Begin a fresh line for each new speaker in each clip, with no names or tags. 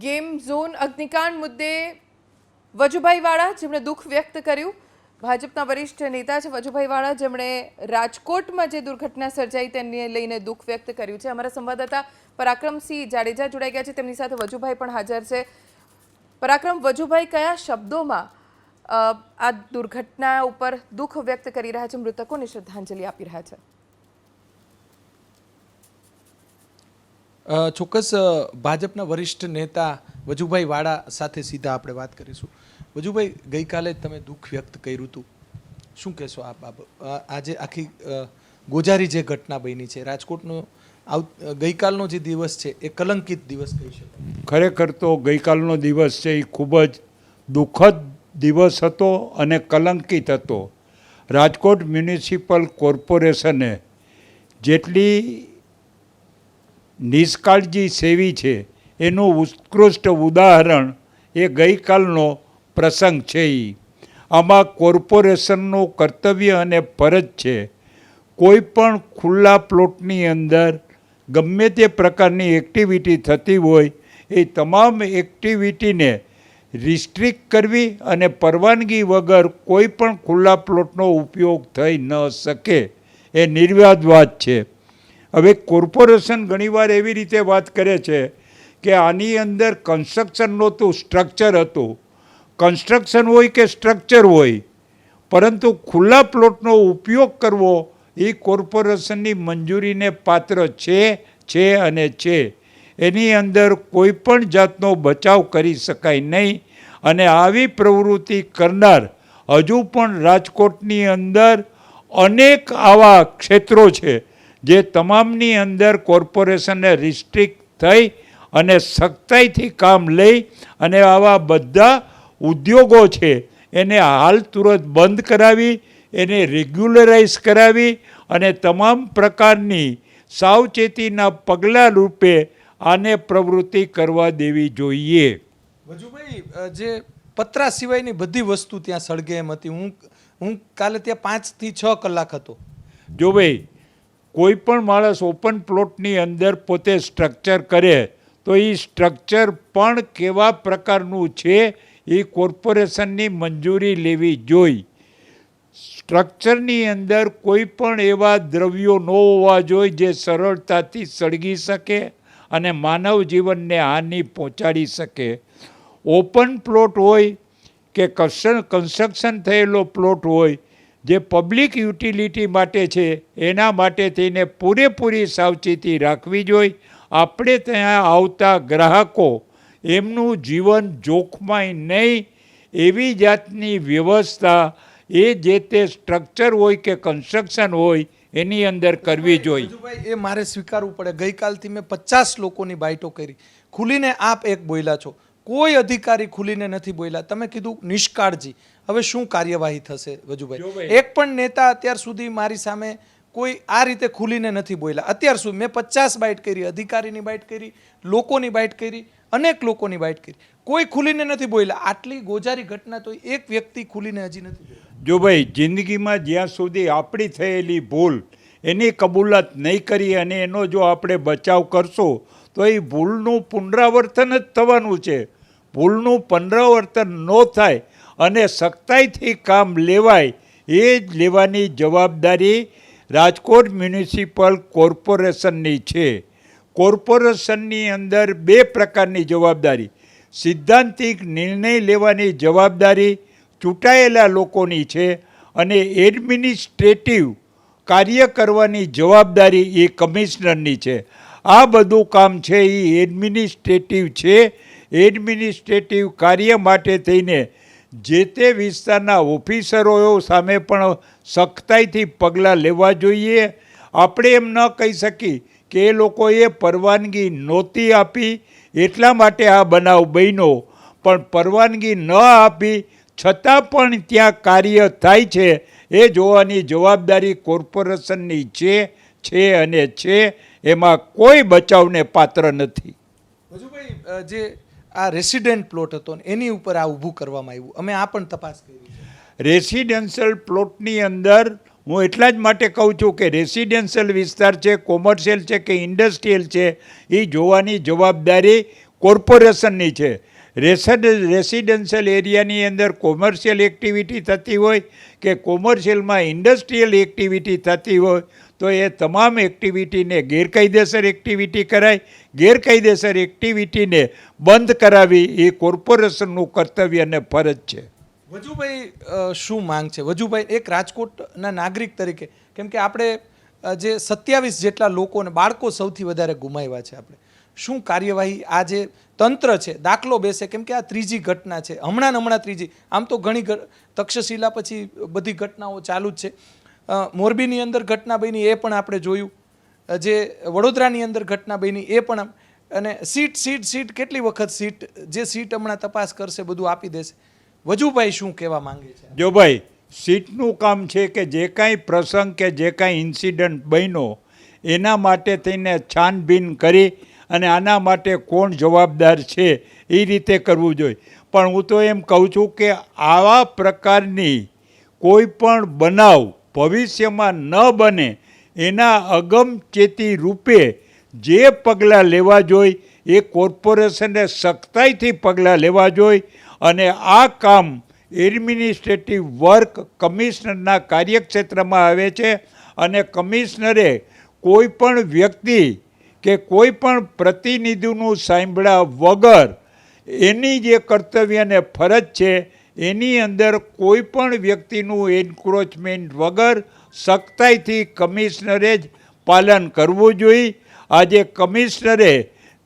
Game zone અગ્નિકાંડ મુદ્દે વજુભાઈ વાળા જેમણે દુઃખ વ્યક્ત કર્યું. ભાજપના વરિષ્ઠ નેતા છે વજુભાઈ વાળા, જેમણે રાજકોટમાં જે દુર્ઘટના સર્જાઈ તેને લઈને દુઃખ વ્યક્ત કર્યું છે. અમારા સંવાદદાતા પરાક્રમસિંહ જાડેજા જોડાઈ ગયા છે. તેમની સાથે વજુભાઈ પણ હાજર છે. પરાક્રમ, વજુભાઈ કયા શબ્દોમાં આ દુર્ઘટના ઉપર દુઃખ વ્યક્ત કરી રહ્યા છે? મૃતકોને શ્રદ્ધાંજલિ આપી રહ્યા છે.
ચોક્કસ ભાજપના વરિષ્ઠ નેતા વજુભાઈ વાળા સાથે સીધા આપણે વાત કરીશું. વજુભાઈ, ગઈકાલે તમે દુઃખ વ્યક્ત કર્યું હતું. શું કહેશો આ બાબત? આજે આખી ગોજારી જે ઘટના બની છે, રાજકોટનો આવ ગઈકાલનો જે દિવસ છે, એ કલંકિત દિવસ કહી શકાય.
ખરેખર તો ગઈકાલનો દિવસ છે, એ ખૂબ જ દુઃખદ દિવસ હતો અને કલંકિત હતો. રાજકોટ મ્યુનિસિપલ કોર્પોરેશને જેટલી નિષ્કાળજી સેવી છે. એનું ઉત્કૃષ્ટ ઉદાહરણ એ ગઈકાલનો પ્રસંગ છે એ આમાં કોર્પોરેશનનું કર્તવ્ય અને ફરજ છે. કોઈ પણ ખુલ્લા પ્લોટની અંદર ગમે તે પ્રકારની એક્ટિવિટી થતી હોય, એ તમામ એક્ટિવિટીને રિસ્ટ્રિક્ટ કરવી અને પરવાનગી વગર કોઈ પણ ખુલ્લા પ્લોટનો ઉપયોગ થઈ ન શકે, એ નિર્વાદ વાત છે. હવે કોર્પોરેશન ઘણીવાર એવી રીતે વાત કરે છે કે આની અંદર કન્સ્ટ્રક્શન નહોતું સ્ટ્રક્ચર હતું. કન્સ્ટ્રક્શન હોય કે સ્ટ્રક્ચર હોય, પરંતુ ખુલ્લા પ્લોટનો ઉપયોગ કરવો એ કોર્પોરેશનની મંજૂરીને પાત્ર છે છે અને છે. એની અંદર કોઈ પણ જાતનો બચાવ કરી શકાય નહીં અને આવી પ્રવૃત્તિ કરનાર હજુ પણ રાજકોટની અંદર અનેક આવા ક્ષેત્રો છે. જે તમામની અંદર કોર્પોરેશનને રિસ્ટ્રિક્ટ થઈ અને સખ્તાઈથી કામ લઈ અને આવા બધા ઉદ્યોગો છે એને હાલ તુરંત બંધ કરાવી એને રેગ્યુલરાઇઝ કરાવી અને તમામ પ્રકારની સાવચેતીના પગલાં રૂપે આને પ્રવૃત્તિ કરવા દેવી જોઈએ.
વજુભાઈ જે પતરા સિવાયની બધી વસ્તુ ત્યાં સળગે એમ હતી. હું હું કાલે ત્યાં પાંચથી છ કલાક હતો.
જો ભાઈ કોઈ પણ માણસ ઓપન પ્લોટની અંદર પોતે સ્ટ્રક્ચર કરે, તો એ સ્ટ્રક્ચર પણ કેવા પ્રકારનું છે એ કોર્પોરેશનની મંજૂરી લેવી જોઈ. સ્ટ્રક્ચરની અંદર કોઈ પણ એવા દ્રવ્યો ન હોવા જોઈએ જે સરળતાથી સળગી શકે અને માનવ જીવનને હાનિ પહોંચાડી શકે. ઓપન પ્લોટ હોય કે કન્સ્ટ્રક્શન થયેલો પ્લોટ હોય જે પબ્લિક યુટિલિટી માટે છે એના માટે થઈને પૂરેપૂરી સાવચેતી રાખવી જોઈએ આપણે ત્યાં આવતા ગ્રાહકો એમનું જીવન જોખમાય નહીં. એવી જાતની વ્યવસ્થા એ જે તે સ્ટ્રક્ચર હોય કે કન્સ્ટ્રક્શન હોય એની અંદર કરવી જોઈએ
એ મારે સ્વીકારવું પડે. ગઈકાલથી મેં પચાસ લોકોની બાઇટો કરી. ખુલીને આપ એક બોલ્યા છો. કોઈ અધિકારી ખુલીને નથી બોલ્યા તમે કીધું નિષ્કાળજી. હવે શું કાર્યવાહી થશે વજુભાઈ? એક પણ નેતા અત્યાર સુધી મારી સામે કોઈ આ રીતે ખુલીને નથી બોલ્યા. અત્યાર સુધી મેં પચાસ બાઇટ કરી અધિકારીની બાઇટ કરી લોકોની બાઇટ કરી અનેક લોકોની બાઇટ કરી. કોઈ ખુલીને નથી બોલ્યા. આટલી ગોજારી ઘટના તો એક વ્યક્તિ ખુલીને હજી નથી
જો ભાઈ જિંદગીમાં જ્યાં સુધી આપણી થયેલી ભૂલ એની કબૂલાત નહીં કરી અને એનો જો આપણે બચાવ કરશો તો એ ભૂલનું પુનરાવર્તન જ થવાનું છે. ભૂલનું પુનરાવર્તન ન થાય અને સખ્તાઈથી કામ લેવાય એ જ લેવાની જવાબદારી રાજકોટ મ્યુનિસિપલ કોર્પોરેશનની છે. કોર્પોરેશનની અંદર બે પ્રકારની જવાબદારી. સિદ્ધાંતિક નિર્ણય લેવાની જવાબદારી ચૂંટાયેલા લોકોની છે અને એડમિનિસ્ટ્રેટિવ કાર્ય કરવાની જવાબદારી એ કમિશનરની છે. આ બધું કામ છે એ એડમિનિસ્ટ્રેટિવ છે. એડમિનિસ્ટ્રેટિવ કાર્ય માટે થઈને જે તે વિસ્તારના ઓફિસરો સામે પણ સખ્તાઈથી પગલાં લેવા જોઈએ. આપણે એમ ન કહી શકી કે એ લોકોએ પરવાનગી નહોતી આપી, એટલા માટે આ બનાવ બન્યો. પણ પરવાનગી ન આપી, છતાં પણ ત્યાં કાર્ય થાય છે. એ જોવાની જવાબદારી કોર્પોરેશનની છે છે અને છે. એમાં કોઈ બચાવને પાત્ર નથી.
હજુભાઈ જે આ રેસિડેન્ટ પ્લોટ હતો એની ઉપર આ ઊભું કરવામાં આવ્યું. અમે આ પણ તપાસ કરી
રેસિડેન્શિયલ પ્લોટની અંદર હું એટલા જ માટે કહું છું કે રેસિડેન્શિયલ વિસ્તાર છે કોમર્શિયલ છે કે ઇન્ડસ્ટ્રીયલ છે એ જોવાની જવાબદારી કોર્પોરેશનની છે. રેસડ રેસિડેન્શિયલ એરિયાની અંદર કોમર્શિયલ એક્ટિવિટી થતી હોય કે કોમર્શિયલમાં ઇન્ડસ્ટ્રીયલ એક્ટિવિટી થતી હોય તો એ તમામ એક્ટિવિટીને ગેરકાયદેસર એક્ટિવિટી કરાય. ગેરકાયદેસર એક્ટિવિટીને બંધ કરાવી એ કોર્પોરેશનનું કર્તવ્ય અને ફરજ છે.
વજુભાઈ શું માંગ છે? વજુભાઈ, એક રાજકોટના નાગરિક તરીકે, કેમ કે આપણે જે સત્યાવીસ જેટલા લોકોને બાળકો સૌથી વધારે ગુમાવ્યા છે આપણે. શું કાર્યવાહી આ જે તંત્ર છે, દાખલો બેસે? કેમ કે આ ત્રીજી ઘટના છે. હમણાં ને હમણાં ત્રીજી. આમ તો ઘણી તક્ષશિલા પછી બધી ઘટનાઓ ચાલુ જ છે. મોરબીની અંદર ઘટના બની એ પણ આપણે જોયું. જે વડોદરાની અંદર ઘટના બની એ પણ અને સીટ સીટ સીટ કેટલી વખત સીટ, જે સીટ હમણાં તપાસ કરશે બધું આપી દેશે. વજુભાઈ શું કહેવા માંગે છે?
જો ભાઈ, સીટનું કામ છે કે જે કાંઈ પ્રસંગ કે જે કાંઈ ઇન્સિડન્ટ બન્યો, એના માટે થઈને છાનબીન કરી અને આના માટે કોણ જવાબદાર છે એ રીતે કરવું જોઈએ. પણ હું તો એમ કહું છું કે આવા પ્રકારની કોઈ પણ બનાવ ભવિષ્યમાં ન બને એના અગમચેતી રૂપે જે પગલાં લેવા જોઈએ એ કોર્પોરેશને સખ્તાઈથી પગલાં લેવા જોઈએ અને આ કામ એડમિનિસ્ટ્રેટિવ વર્ક કમિશનરના કાર્યક્ષેત્રમાં આવે છે અને કમિશનરે કોઈ પણ વ્યક્તિ કે કોઈ પણ પ્રતિનિધિનું સાંભળ્યા વગર એની જે કર્તવ્ય અને ફરજ છે એની અંદર કોઈ પણ વ્યક્તિનું એન્ક્રોચમેન્ટ વગર સખ્તાઈથી કમિશનરે જ પાલન કરવું જોઈએ. આજે કમિશનરે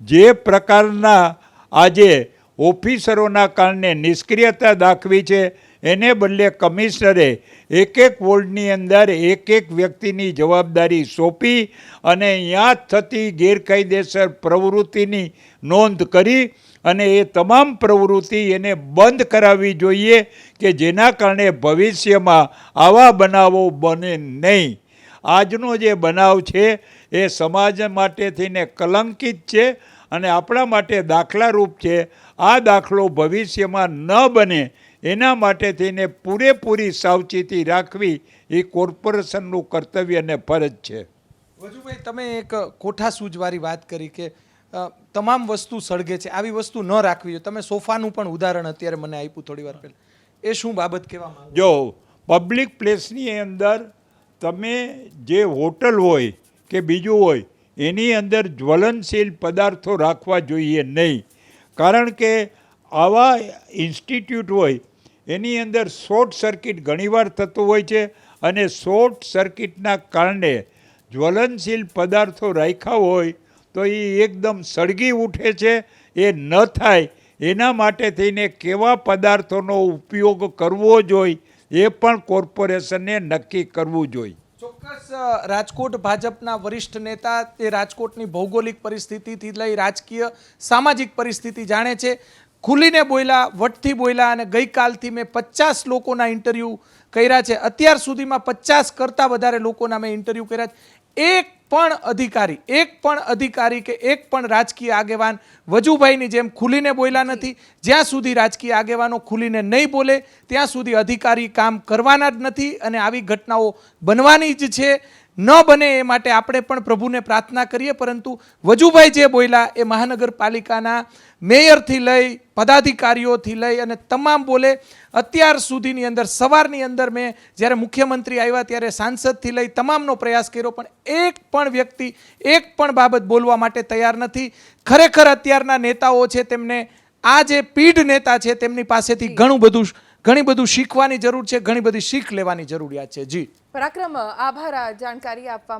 જે પ્રકારના આજે ઓફિસરોના કારણે નિષ્ક્રિયતા દાખવી છે, એને બદલે કમિશનરે એક એક વોર્ડની અંદર એક એક વ્યક્તિની જવાબદારી સોંપી અને અહીંયા થતી ગેરકાયદેસર પ્રવૃત્તિની નોંધ કરી અને એ તમામ પ્રવૃત્તિ એને બંધ કરાવવી જોઈએ કે જેના કારણે ભવિષ્યમાં આવા બનાવો બને નહીં. આજનો જે બનાવ છે એ સમાજ માટે થઈને કલંકિત છે અને આપણા માટે દાખલારૂપ છે. આ દાખલો ભવિષ્યમાં ન બને એના માટે થઈને પૂરેપૂરી સાવચેતી રાખવી એ કોર્પોરેશનનું કર્તવ્ય અને ફરજ છે.
વજુભાઈ, તમે એક કોઠા સૂજવાળી વાત કરી કે તમામ વસ્તુ સળગે છે. આવી વસ્તુ ન રાખવી જોઈએ તમે સોફાનું પણ ઉદાહરણ અત્યારે મને આપ્યું થોડી વાર પહેલાં. એ શું બાબત કહેવા માંગો?
જો પબ્લિક પ્લેસની અંદર તમે જે હોટલ હોય કે બીજું હોય, એની અંદર જ્વલનશીલ પદાર્થો રાખવા જોઈએ નહીં. કારણ કે આવા ઇન્સ્ટિટ્યૂટ હોય, એની અંદર શોર્ટ સર્કિટ ઘણીવાર થતું હોય છે અને શોર્ટ સર્કિટના કારણે જ્વલનશીલ પદાર્થો રાખ્યા હોય તો એ એકદમ સળગી ઉઠે છે, એ ન થાય. એના માટે થઈને કેવા પદાર્થોનો ઉપયોગ કરવો જોઈએ એ પણ કોર્પોરેશને નક્કી કરવું જોઈએ
ચોક્કસ રાજકોટ ભાજપના વરિષ્ઠ નેતા તે રાજકોટની ભૌગોલિક પરિસ્થિતિથી લઈ રાજકીય, સામાજિક પરિસ્થિતિ જાણે છે. ખુલીને બોલ્યા, વટથી બોલ્યા અને ગઈકાલથી મેં પચાસ લોકોના ઇન્ટરવ્યૂ કર્યા છે. અત્યાર સુધીમાં પચાસ કરતાં વધારે લોકોના મેં ઇન્ટરવ્યૂ કર્યા છે. એક પણ અધિકારી, એક પણ અધિકારી કે એક પણ રાજકીય આગેવાન વજુભાઈની જેમ ખુલીને બોલ્યા નથી. જ્યાં સુધી રાજકીય આગેવાનો ખુલીને નહીં બોલે, ત્યાં સુધી અધિકારી કામ કરવાના જ નથી અને આવી ઘટનાઓ બનવાની જ છે. ન બને એ માટે આપણે પણ પ્રભુને પ્રાર્થના કરીએ, પરંતુ વજુભાઈ જે બોલ્યા એ મહાનગરપાલિકાના મેયરથી લઈ, પદાધિકારીઓથી લઈ અને તમામ બોલે, અત્યાર સુધીની અંદર, સવારની અંદર મેં જ્યારે મુખ્યમંત્રી આવ્યા ત્યારે સાંસદથી લઈ તમામનો પ્રયાસ કર્યો, પણ એક પણ વ્યક્તિ, એક પણ બાબત બોલવા માટે તૈયાર નથી. ખરેખર અત્યારના નેતાઓ છે, તેમને, આ જે પીઢ નેતા છે, તેમની પાસેથી ઘણું બધું ઘણી બધું શીખવાની જરૂર છે, ઘણી બધી શીખ લેવાની જરૂરિયાત છે. જી.
પરાક્રમ, આભાર જાણકારી આપવા